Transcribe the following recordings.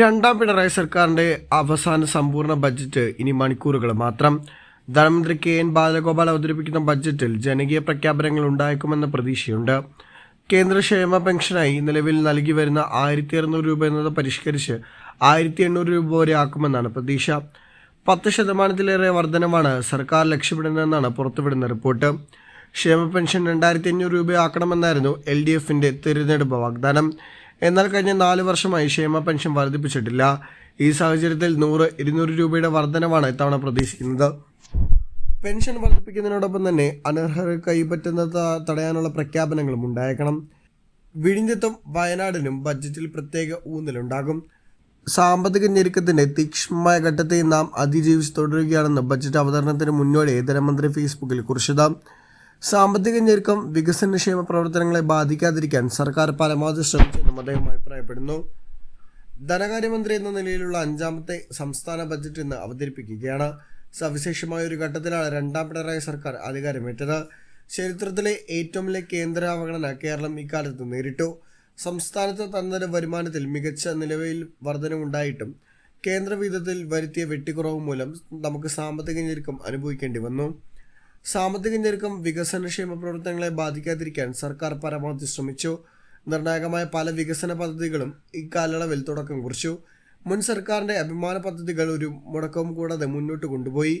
രണ്ടാം പിണറായി സർക്കാരിന്റെ അവസാന സമ്പൂർണ ബജറ്റ് ഇനി മണിക്കൂറുകൾ മാത്രം. ധനമന്ത്രി കെ എൻ ബാലഗോപാൽ അവതരിപ്പിക്കുന്ന ബജറ്റിൽ ജനകീയ പ്രഖ്യാപനങ്ങൾ ഉണ്ടായേക്കുമെന്ന പ്രതീക്ഷയുണ്ട്. കേന്ദ്ര ക്ഷേമ പെൻഷനായി നിലവിൽ നൽകി വരുന്ന ആയിരത്തി അറുന്നൂറ് രൂപ എന്നത് പരിഷ്കരിച്ച് ആയിരത്തി എണ്ണൂറ് രൂപ വരെ ആക്കുമെന്നാണ് പ്രതീക്ഷ. പത്ത് ശതമാനത്തിലേറെ വർധനമാണ് സർക്കാർ ലക്ഷ്യമിടുന്നതെന്നാണ് പുറത്തുവിടുന്ന റിപ്പോർട്ട്. ക്ഷേമ പെൻഷൻ രണ്ടായിരത്തി അഞ്ഞൂറ് രൂപയാക്കണമെന്നായിരുന്നു എൽ ഡി എഫിന്റെ തിരഞ്ഞെടുപ്പ് വാഗ്ദാനം. എന്നാൽ കഴിഞ്ഞ നാല് വർഷമായി ക്ഷേമ പെൻഷൻ വർദ്ധിപ്പിച്ചിട്ടില്ല. ഈ സാഹചര്യത്തിൽ നൂറ് ഇരുന്നൂറ് രൂപയുടെ വർധനവാണ് ഇത്തവണ പ്രതീക്ഷിക്കുന്നത്. പെൻഷൻ വർദ്ധിപ്പിക്കുന്നതിനോടൊപ്പം തന്നെ അനർഹർ കൈപ്പറ്റുന്നത് തടയാനുള്ള പ്രഖ്യാപനങ്ങളും ഉണ്ടായേക്കണം. വിഴിഞ്ഞത്തും വയനാടിനും ബജറ്റിൽ പ്രത്യേക ഊന്നലുണ്ടാകും. സാമ്പത്തിക ഞെരുക്കത്തിന്റെ തീക്ഷ്ണമായ ഘട്ടത്തെ നാം അതിജീവിച്ച് തുടരുകയാണെന്ന് ബജറ്റ് അവതരണത്തിന് മുന്നോടി ധനമന്ത്രി ഫേസ്ബുക്കിൽ കുറിച്ചത്. സാമ്പത്തിക ഞെരുക്കം വികസനക്ഷേമ പ്രവർത്തനങ്ങളെ ബാധിക്കാതിരിക്കാൻ സർക്കാർ പരമാവധി ശ്രമിച്ചെന്നും അദ്ദേഹം അഭിപ്രായപ്പെടുന്നു. ധനകാര്യമന്ത്രി എന്ന നിലയിലുള്ള അഞ്ചാമത്തെ സംസ്ഥാന ബജറ്റ് ഇന്ന് അവതരിപ്പിക്കുകയാണ്. സവിശേഷമായ ഒരു ഘട്ടത്തിലാണ് രണ്ടാം പിണറായി സർക്കാർ അധികാരമേറ്റത്. ചരിത്രത്തിലെ ഏറ്റവും വലിയ കേന്ദ്ര അവഗണന കേരളം ഇക്കാലത്ത് നേരിട്ടു. സംസ്ഥാനത്ത് തന്നൊരു വരുമാനത്തിൽ മികച്ച നിലവിൽ വർധനവുണ്ടായിട്ടും കേന്ദ്ര വിധത്തിൽ വരുത്തിയ വെട്ടിക്കുറവ് മൂലം നമുക്ക് സാമ്പത്തിക ഞെരുക്കം അനുഭവിക്കേണ്ടി വന്നു. സാമ്പത്തിക ഞെരുക്കം വികസനക്ഷേമ പ്രവർത്തനങ്ങളെ ബാധിക്കാതിരിക്കാൻ സർക്കാർ പരമാവധി ശ്രമിച്ചു. നിർണായകമായ പല വികസന പദ്ധതികളും ഇക്കാലയളവിൽ തുടക്കം കുറിച്ചു. മുൻ സർക്കാരിന്റെ അഭിമാന പദ്ധതികൾ ഒരു മുടക്കവും കൂടാതെ മുന്നോട്ട് കൊണ്ടുപോയി.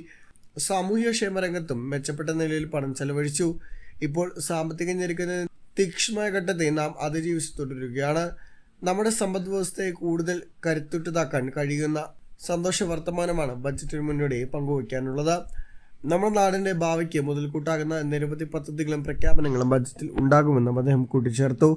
സാമൂഹ്യക്ഷേമ രംഗത്തും മെച്ചപ്പെട്ട നിലയിൽ പണം ചെലവഴിച്ചു. ഇപ്പോൾ സാമ്പത്തിക ഞെരുക്കുന്ന തീക്ഷ്ണമായ ഘട്ടത്തെ നാം അതിജീവിച്ച് തുടരുകയാണ്. നമ്മുടെ സമ്പദ് വ്യവസ്ഥയെ കൂടുതൽ കരുത്തുറ്റതാക്കാൻ കഴിയുന്ന സന്തോഷ വർത്തമാനമാണ് ബജറ്റിന് മുന്നോടി പങ്കുവയ്ക്കാനുള്ളത്. നമ്മുടെ നാടിന്റെ ഭാവിക്ക് മുതൽക്കൂട്ടാകുന്ന നിരവധി പദ്ധതികളും പ്രഖ്യാപനങ്ങളും ബജറ്റിൽ ഉണ്ടാകുമെന്നും അദ്ദേഹം കൂട്ടിച്ചേർത്തു.